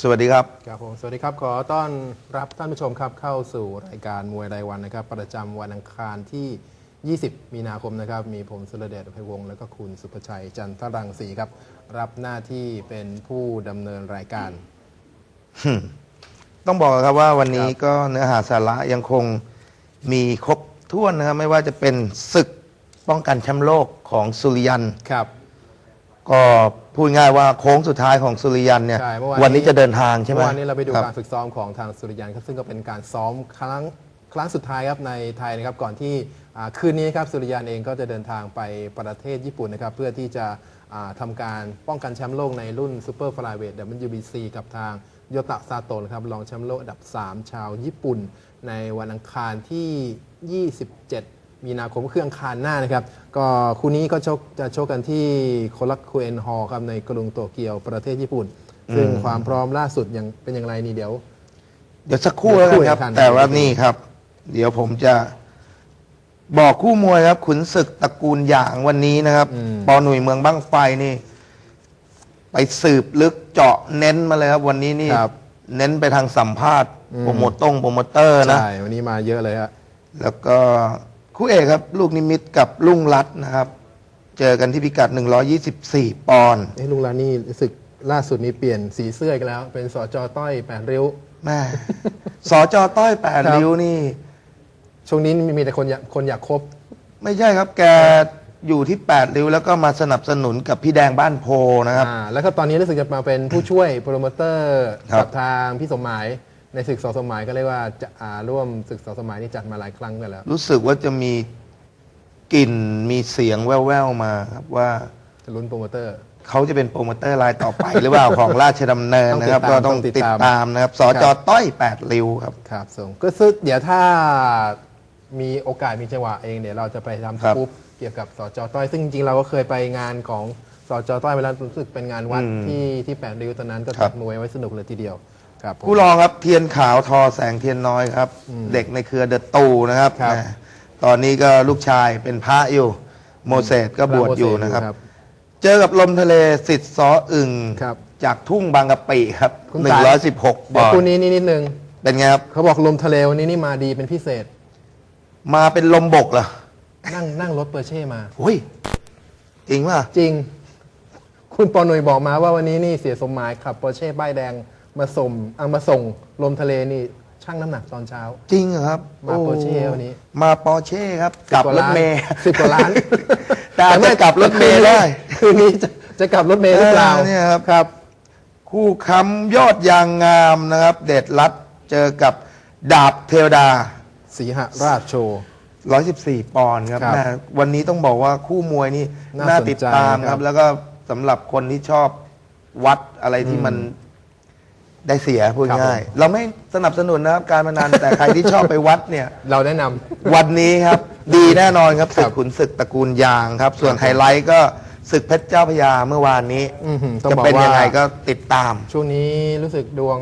สวัสดีครับครับผมสวัสดีครับ ขอต้อนรับท่านผู้ชมครับเข้าสู่รายการมวยรายวันนะครับ ประจำวันอังคารที่ 20 มีนาคมนะครับ มีผมสุรเดชอภัยวงศ์และก็คุณสุภชัยจันทรังสีครับ รับหน้าที่เป็นผู้ดำเนินรายการ ต้องบอกครับว่าวันนี้ครับก็เนื้อหาสาระยังคงมีครบถ้วนนะครับไม่ว่าจะเป็นศึกป้องกันแชมป์โลกของสุริยันครับ ก็ พูดง่ายว่าโค้งสุดท้ายของสุริยันเนี่ยใช่เมื่อวานวันนี้จะเดินทางใช่ไหมเมื่อวานนี้เราไปดูคบ การฝึกซ้อมของทางสุริยันครับซึ่งก็เป็นการซ้อมครั้งครั้งสุดท้ายครับในไทยนะครับก่อนที่อ่าคืนนี้ครับสุริยันเองก็จะเดินทางไปประเทศญี่ปุ่นนะครับเพื่อที่จะอ่าทำาการป้องกันแชมป์โลกในรุ่นซูเปอร์ฟลายเวท WBC กับทางโยตะซาโตะนะครับรองแชมป์โลกอันดับ 3 ชาวญี่ปุ่น ในวันอังคารที่ 27 มีนาคมก็คืออังคารหน้านะครับ ก็คู่นี้ก็ชกจะชกกันที่โคลักคูเอนฮอลครับในกรุงโตเกียวประเทศญี่ปุ่น ซึ่งความพร้อมล่าสุดยังเป็นอย่างไรนี่เดี๋ยว เดี๋ยวสักครู่แล้วกันครับเดี๋ยวคู่แข่งขันแต่ว่านี่ครับ เดี๋ยวผมจะบอกคู่มวยครับ ขุนศึกตระกูลหยางวันนี้นะครับอืมปอหนุ่ยเมืองบ้างไฟนี่ ไปสืบลึกเจาะเน้นมาเลยครับ วันนี้นี่ครับเน้นไปทางสัมภาษณ์อืมโปรโมตตงโปรโมเตอร์นะใช่วันนี้มาเยอะเลยฮะแล้วก็ คู่เอกครับ ลูกนิมิตกับลุงรัตน์นะครับ เจอกันที่พิกัด 124 ปอนด์เอ้ลุงลานี่รู้สึกล่าสุดนี้เปลี่ยนสีเสื้อกันแล้ว เป็นสจต้อยแปดริ้ว แม่สอจอต้อยแปดครับ ริ้วนี่ ช่วงนี้มีแต่คนอยากคนอยากคบ ไม่ใช่ครับแกอยู่ที่8ริ้ว แล้วก็มาสนับสนุนกับพี่แดงบ้านโพนะครับ อ่าแล้วก็ตอนนี้รู้สึกจะมาเป็นผู้ช่วยโปรโมเตอร์ครับ กับทางพี่สมหมาย ในศึกสองสมหมายก็เรียกว่าจะอ่าร่วมศึกสองสมหมายนี่จัดมาหลายครั้งกันแล้ว รู้สึกว่าจะมีกลิ่นมีเสียงแว่วๆมาครับว่าจะลุ้นโปรโมเตอร์ เขาจะเป็นโปรโมเตอร์รายต่อไป หรือเปล่าของราชดำเนินนะครับต้ก็องติดตามต้องต้องติติดดตาม ตามนะครับสอจอต้อย8ริ้วครับ ครับส่งก็ซึ่งเดี๋ยวถ้ามีโอกาสมีจังหวะเองเดี๋ยวเราจะไปทำครับสกู๊ปเกี่ยวกับสจต้อยซึ่งจริงๆเราก็เคยไปงานของสจต้อยไปแล้วรู้สึกเป็นงานวัดอืมที่ที่แปดริ้วตอนนั้นก็ครัจับดมวยไว้สนุกเลยทีเดียว ครับผม ผู้รองครับเทียนขาวทอแสงเทียนน้อยครับเด็กในเครือเดอะตูนะครับครับแหมตอนนี้ก็ลูกชายเป็นพระอยู่ โมเสสก็บวชอยู่นะครับ เจอกับลมทะเลสิทธิ์ซออึ่งครับ จากทุ่งบางกะปิครับ คุณตาย 116บเดี๋ยวอลคู่นี้นี่นิดนึงเป็นไงครับ เขาบอกลมทะเลวันนี้นี่มาดีเป็นพิเศษ มาเป็นลมบกเหรอนั่งนั่งรถเปอร์เช่มาอุ้ยจริงป่ะจริง คุณปอหนุ่ยบอกมาว่าวันนี้นี่เสียสมหมายขับเปอร์เช่ป้ายแดง มาส่งเอามาส่งลมทะเลนี่ช่างน้ำหนักตอนเช้า จริงเหรอครับมาโปอร์เช่วันนี้ มาปอร์เช่ครับกลับรถเมย์สิบกว่าล้าน แต่อาจจะกลับรถเมย์ได้คืนนี้จะจะกลับรถเมล์หรือเปล่าเออเนี่ยครับ ครับ คู่ค้ำยอดยางงามนะครับ เด็ดรัดเจอกับดาบเทวดา สีหราชโชว์ 114 ปอนด์ครับครับแม่วันนี้ต้องบอกว่าคู่มวยนี่น่าน่าสนใจติดตามคครัรับ บ แล้วก็สำหรับคนที่ชอบวัดอะไรที่มัน ได้เสียพูดครับง่ายเราไม่สนับสนุนนะครับการพนันแต่ใครที่ชอบไปวัดเนี่ย เราแนะนำ วันนี้ครับ ดีแน่นอนครับครัศึบกขุนศึกตระกูลยางครับ ส่วนครับไฮไลท์ก็ศึกเพชรเจ้าพระยาเมื่อวานนี้อื้อหือต้องจะบอกเป็นว่ายังไงก็ติดตามช่วงนี้รู้สึกดวง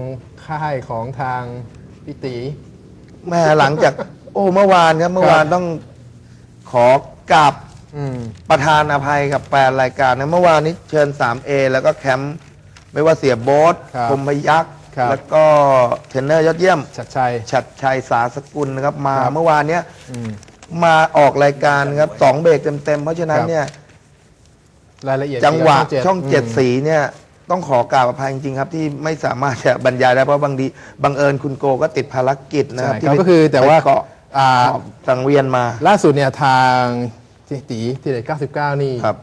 ค่ายของทางพิตี แม่หลังจาก โอ้เมื่อวานครับเมื่อวานต้องขอกราบ อืม ประธานอภัยกับแฟนรายการนะเมื่อวานนี้เชิญ 3A แล้วก็แคมป์ ไม่ว่าเสียโบ๊ทครับพรหมพยักษ์ ครับ แล้วก็เทรนเนอร์ยอดเยี่ยม ชัดชัย ชัดชัยสาสกุลนะครับมาครับ เมื่อวานเนี้ยอืม มาออกรายการครับสองเบรกเต็มๆ เพราะฉะนั้นครับ เนี่ยรายละเอียดจังหวะเกี่ยวกับช่องเจ็ดมสีเนี่ยต้องขอกราบอภัยจริงๆครับ ที่ไม่สามารถจะบรรยายได้เพราะบางทีบังเอิญคุณโกก็ติดภารกิจนะครับใช่ที่ครับไปก็คือแต่ว่าไปเกาะอ่าขอบสังเวียนมา ล่าสุดเนี่ยทางตีทีเด็ด99 นี่ครับ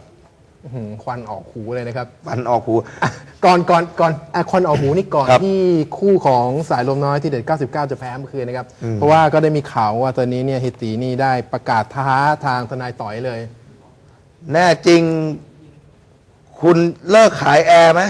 อื้อหือควันออกหูเลยนะครับปันออกหูอะก่อนก่อนก่อนอะควันออกหูนี่ก่อนครับที่คู่ของสายลมน้อยที่เด็ด 99 จะแพ้เมื่อคืนนะครับอืมเพราะว่าก็ได้มีข่าวว่าตอนนี้เนี่ยเฮตีนี่ได้ประกาศท้าทางทนายต่อยเลย แน่จริง คุณเลิกขายแอร์ไหม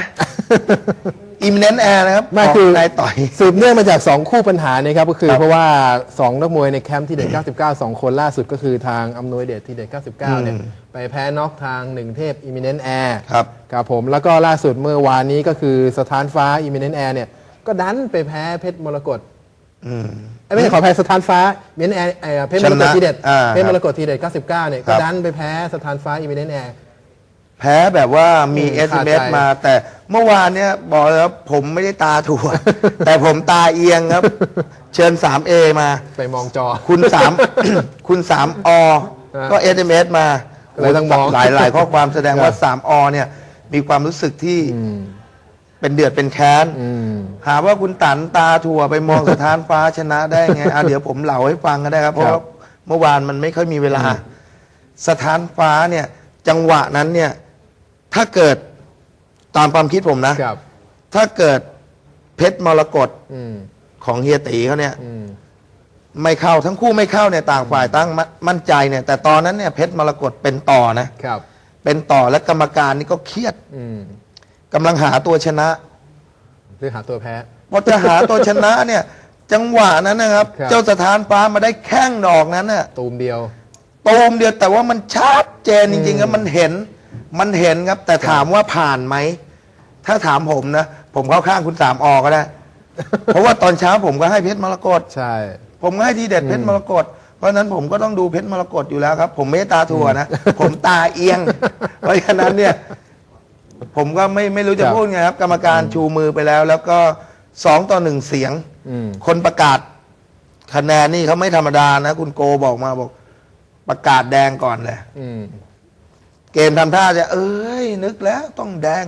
อิมเนนแอร์นะครับไม่ขงคือนายต่อย สืบเนื่องมาจาก 2 คู่ปัญหานี้ครับก็คือครับเพราะว่า 2 นักมวยในแคมป์ที่เด็ด 99 2 คนล่าสุดก็คือทางอำนวยเดชที่เด็ด 99 เนี่ยอืม ไปแพ้น็อกทางหนึ่งเทพอิมิเนนแอร์ครับ ครับผมแล้วก็ล่าสุดเมื่อวานนี้ก็คือสถานฟ้าอิมิเนนแอร์เนี่ย ก็ดันไปแพ้เพชรมรกตอืมเอ้ยไม่ใช่ขอแพ้สถานฟ้าอิมิเนนแอร์เอ่อเพชรมรกตชนะทีเด็ดอ่าเพชรมรกตทีเด็ด99เนี่ยคก็รับดันไปแพ้สถานฟ้าอิมิเนนแอร์ แพ้แบบว่ามีอืม SMS ขาดใจ มา แต่เมื่อวานเนี่ยบอกเลยครับผมไม่ได้ตาถั่ว แต่ผมตาเอียงครับ เชิญ 3A มา ไปมองจอ คุณสาม คุณสามอฮะก็ SMS มาก็ เลยต้องมอง หลายหลายข้อความแสดงครับว่าสามอเนี่ย มีความรู้สึกที่อืมเป็นเดือดเป็นแค้นอืมหาว่าคุณตันตาถั่วไปมองสถานฟ้าชนะได้ไงอะเดี๋ยวผมเล่าให้ฟังก็ได้ครับ เพราะครัว่าบเมื่อวานมันไม่ค่อยมีเวลา สถานฟ้าเนี่ย จังหวะนั้นเนี่ย ถ้าเกิดตามความคิดผมนะครับถ้าเกิดเพชรมรกตอืมของเฮียตีเขาเนี่ยอืม ไม่เข้าทั้งคู่ไม่เข้าเนี่ยต่างฝ่ายตั้งมั่นมั่นใจเนี่ย แต่ตอนนั้นเนี่ยเพชรมรกตเป็นต่อนะครับ เป็นต่อและกรรมการนี่ก็เครียดอืมกำลังหาตัวชนะหรือหาตัวแพ้ พอจะหาตัวชนะเนี่ย จังหวะนั้นนะครับ ครับ เจ้าสถานฟ้ามาได้แข้งดอกนั้นน่ะตูมเดียว ตูมเดียวแต่ว่ามันชัดเจนจริงๆครับมันเห็น มันเห็นครับ แต่ถามว่าผ่านไหม ถ้าถามผมนะ ผมเข้าข้างคุณสามออก็ได้ เพราะว่าตอนเช้าผมก็ให้เพชรมรกต ใช่ ผมก็ให้ทีเด็ดเพชรมรกตเพราะฉะนั้นผมก็ต้องดูเพชรมรกตอยู่แล้วครับ ผมไม่ได้ตาถั่วนะ ผมตาเอียง เพราะฉะนั้นเนี่ย ผมก็ไม่ไม่รู้จะครับพูดไงครับ กรรมการชูมือไปแล้ว แล้วก็สองต่อหนึ่งเสียงอืมคนประกาศคะแนนนี่เขาไม่ธรรมดานะคุณโกบอกมาบอก ประกาศแดงก่อนเลยอืมเกมทำท่าจะ เอ้ย นึกแล้วต้องแดง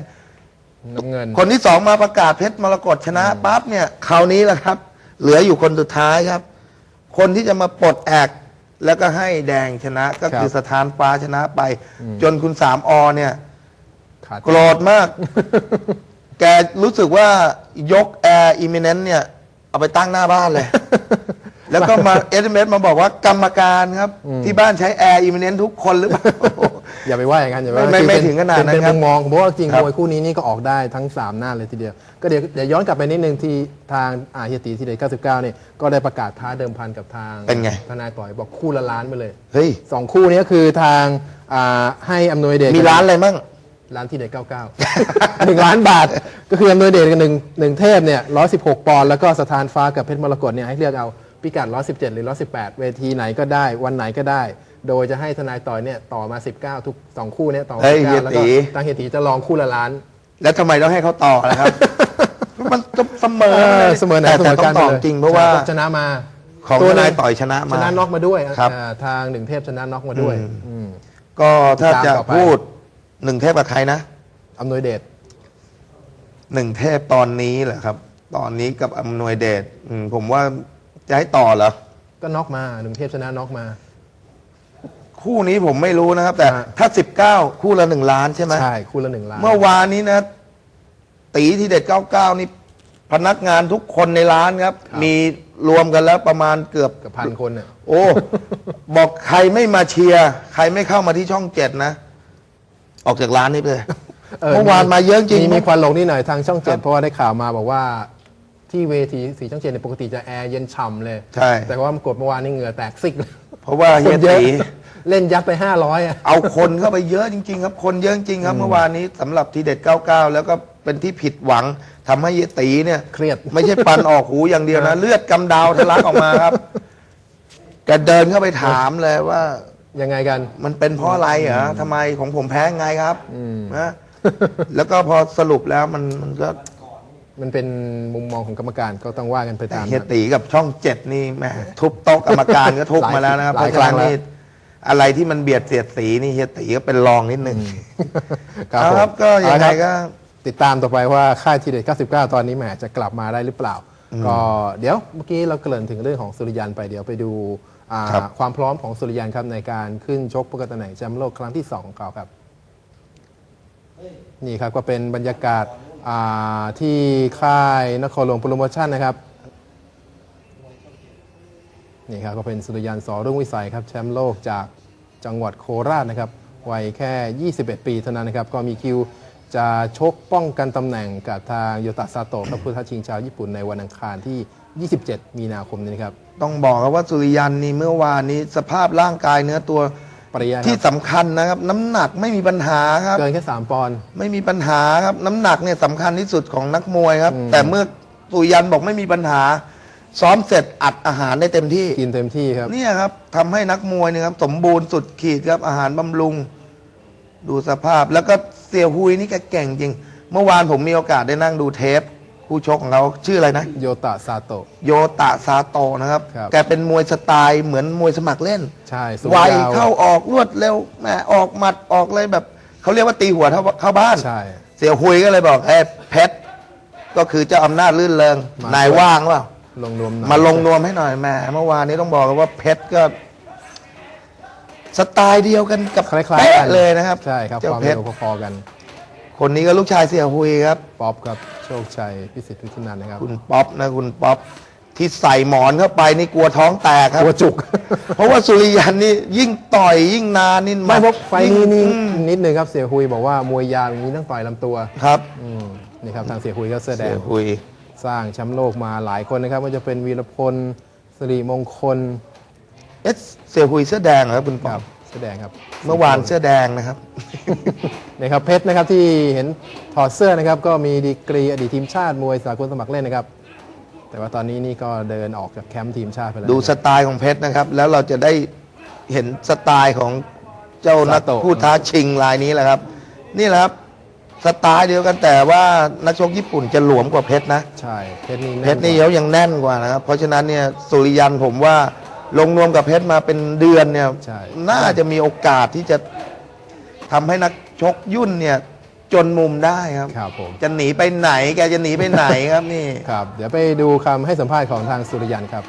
น้ำเงิน คนที่สองมาประกาศเพชรมรกตชนะปั๊บเนี่ยคราวนี้แหละครับ เหลืออยู่คนสุดท้ายครับ คนที่จะมาปลดแอกแล้วก็ให้แดงชนะก็คือครับสถานฟ้าชนะไป จนคุณสามอเนี่ยขาด โกรธมาก แกรู้สึกว่ายกแอร์อิมิเนนต์เนี่ย เอาไปตั้งหน้าบ้านเลย แล้วก็มาเอสเอ็มเอสมาบอกว่ากรรมการครับ ที่บ้านใช้แอร์อิมิเนนต์ทุกคนหรือเปล่า อย่าไปว่าอย่างนั้นอย่าไปว่าไม่ไม่คือเป็ไม่ถึงขนาดนั้นเป็นครับมุมมองเพราะว่าจริงครับมวยคู่นี้นี่ก็ออกได้ทั้ง 3 หน้าเลยทีเดียว ก็เดี๋ยวเดี๋ยวย้อนกลับไปนิดนึงที่ทางอาเฮียตีทีเด็ด99เนี่ยก็ได้ประกาศท้าเดิมพันกับทางเป็นไง ทนายต่อยบอกคู่ละล้านไปเลยเฮ้ย สองคู่นี้ก็คือทางอ่าให้อำนวยเดช มีร้านอะไรมั่ง ร้านที่เด็ด99 หนึ่งล้านบาท ก็คืออำนวยเดชกับหนึ่งหนึ่งเทพเนี่ย116 ปอนด์แล้วก็สถานฟ้ากับเพชรมรกตเนี่ยให้เลือกเอาพิกัด117 หรือ 118 เวทีไหนก็ได้ วันไหนก็ได้ โดยจะให้ทนายต่อยเนี่ยต่อมา 19 ทุก2คู่เนี่ยต่อมาเฮ้ยเฮีย19แล้วตีก็ทางเฮียตีจะลองคู่ละล้าน แล้วทำไมต้องให้เขาต่อล่ะครับ มันก็เสมอเออเสมอไหนแต่เสมแต่อต้กัอนงตอบไปลยจริงเพราะว่าชนะมาของตัวทหนึ่นายต่อยชนะชมานะน็อกมาด้วยครับ อ่าทางหนึ่งเทพชนะน็อกมาด้วยอืม ก็ถ้าติดตามจะต่อไป พูดหนึ่งเทพกับใครนะอำนวยเดชหนึ่งเทพตอนนี้แหละครับ ตอนนี้กับอำนวยเดชอืมผมว่าจะให้ต่อเหรอก็น็อกมาหนึ่งเทพชนะน็อกมา คู่นี้ผมไม่รู้นะครับ แต่ฮะถ้าสิบเก้าคู่ละหนึ่งล้านใช่ไหมใช่คู่ละหนึ่งล้านเมื่อวานนี้นะ ตีที่เด็ดเก้าเก้านี่ พนักงานทุกคนในร้านครับ มีรวมกันแล้วประมาณเกือบกับพันคนเนี่ยโอ้ บอกใครไม่มาเชียร์ใครไม่เข้ามาที่ช่องเจ็ดนะ ออกจากร้านนี้ไปเลยเมื่อวานมาเยอะจริงมีมีควันหลงนิดหน่อยทางช่องเจ็คดรับเพราะว่าได้ข่าวมาบอกว่าที่เวทีสีช่องเจ็ดในยปกติจะแอร์เย็นฉ่ำเลย ใช่ แต่ว่ามากดเมื่อวานนี่เหงื่อแตกซิกเลยเพราะว่าเฮียเยอะตี เล่นยัดไปห้าร้อยอะ เอาคนเข้าไปเยอะจริงๆครับ คนเยอะจริงๆครับเมื่อวานนี้สำหรับทีเด็ด 99 แล้วก็เป็นที่ผิดหวังทำให้เฮียตีเนี่ยเครียด ไม่ใช่ปันออกหูอย่างเดียวนะ เลือดกำดาวทะลักออกมาครับแกเดินเข้าไปถามเลยว่า ยังไงกัน มันเป็นเพราะอะไรเหรอทำไมของผมแพ้ไงครับอืมนะแล้วก็พอสรุปแล้วมันมันก็มันเป็นมุมมองของกรรมการก็ต้องว่ากันไปตาม เฮียนั้นตีกับช่องเจ็ดนี่แหม่ทุบโต๊ะกรรมการก็ทุบมาแล้วนะครับหเพลายราะฉะนั้นครั้งแล้วนี่ อะไรที่มันเบียดเสียดสีนี่เฮียตีก็เป็นรองนิดนึงครับครับผมก็ยังไงเอาละครับก็ติดตามต่อไปว่าค่ายทีเด็ด 99 ตอนนี้แหมจะกลับมาได้หรือเปล่า ก็เดี๋ยวเมื่อกี้เราเกริ่นถึงเรื่องของสุริยันไปเดี๋ยวไปดูอ่าครับความพร้อมของสุริยันครับในการขึ้นชกป้องกันตำแหน่งแชมป์โลกครั้งที่ 2 ของเขาครับ นี่ครับก็เป็นบรรยากาศอ่าที่ค่ายนครหลวงโปรโมชั่นนะครับ นี่ครับก็เป็นสุริยันสอรุ่งวิสัยครับแชมป์โลกจากจังหวัดโคราชนะครับวัยแค่ 21 ปีเท่านั้นนะครับก็มีคิวจะชกป้องกันตำแหน่งกับทางโยตะซาโตะครับผู้ท้าชิงชาวญี่ปุ่นในวันอังคารที่ 27 มีนาคมนี้นะครับ ต้องบอกครับว่าสุริยันนี่เมื่อวานนี้สภาพร่างกายเนื้อตัวปริยาคที่รับสำคัญนะครับ น้ำหนักไม่มีปัญหาครับ เกินแค่ 3 ปอนด์ ไม่มีปัญหาครับ น้ำหนักเนี่ยสำคัญที่สุดของนักมวยครับอืมแต่เมื่อสุริยันบอกไม่มีปัญหา ซ้อมเสร็จอัดอาหารได้เต็มที่กินเต็มที่ครับ เนี่ยครับทำให้นักมวยเนี่ยครับ สมบูรณ์สุดขีดครับอาหารบำรุง ดูสภาพแล้วก็เสี่ยหุยนี่แกเก่งจริง เมื่อวานผมมีโอกาสได้นั่งดูเทป คู่ชกของเขาชื่ออะไรนะ โยตะซาโตะ โยตะซาโตะนะครับ ครับ แกเป็นมวยสไตล์เหมือนมวยสมัครเล่น ใช่สูงไวยาวเข้าออกรวดเร็วแหมออกหมัดออกเลยแบบ เขาเรียกว่าตีหัวเข้าเข้าบ้าน ใช่ เสี่ยหุยก็เลยบอกเอ้ยเพชรก็คือเจ้าอำนาจลื่นเริงมานนายว่างเปล่า ลงนวมหน่อยมาลงนวมให้หน่อยแหมเมื่อวานนี้ต้องบอกเลยว่าเพชรก็สไตล์เดียวกันกับคล้ายๆกัเป๊ะเลยนะครับใช่ครับเจ้าความเพชเร็รวพอๆกัน คนนี้ก็ลูกชายเสี่ยหุยครับ ป๊อปครับ โชคชัยพิสิทธิ์วิทินันท์นะครับคุณป๊อปนะคุณป๊อปที่ใส่หมอนเข้าไปนี่กลัวท้องแตกครับกลัวจุก เพราะว่าสุริยันนี่ยิ่งต่อยยิ่งนานนี่ไม่เพราะไฟล์นี้นี่อืมนิดนึงครับเสียหุยบอกว่ามวยยาวอย่างนี้ต้องต่อยลำตัว ครับ อืมนี่ครับทางเสียหุยก็แสดเสี่งยหุย สร้างแชมป์โลกมาหลายคนนะครับว่าจะเป็นวีรพลสิริมงคลเอ๊ะเสี่ยหุยเสื้อแดงเหรอครับคุณคป๊อรัปบแสดงครับเมื่อวานเสื้อแดงนะครับ นะครับเพชรนะครับที่เห็นถอดเสื้อนะครับก็มีดีกรีอดีตทีมชาติมวยสากลสมัครเล่นนะครับ แต่ว่าตอนนี้นี่ก็เดินออกจากแคมป์ทีมชาติไปแล้ว ดูสไตล์ของเพชรนะครับ แล้วเราจะได้เห็นสไตล์ของเจ้านักซาโตะ ผู้ท้าชิงรายนี้แหละครับ นี่แหละครับ สไตล์เดียวกันแต่ว่านักชกญี่ปุ่นจะหลวมกว่าเพชรนะ ใช่ เพชรนี่เพชรนี่เขายังแน่นกว่านะครับ เพราะฉะนั้นเนี่ยสุริยันผมว่าลงนวมกับเพชรมาเป็นเดือนเนี่ย ใช่ น่าจะมีโอกาสที่จะทำให้นักชกยุ่นเนี่ย จนมุมได้ครับ ครับผม จะหนีไปไหน แกจะหนีไปไหนครับนี่ ครับ เดี๋ยวไปดูคำให้สัมภาษณ์ของทางสุริยันครับ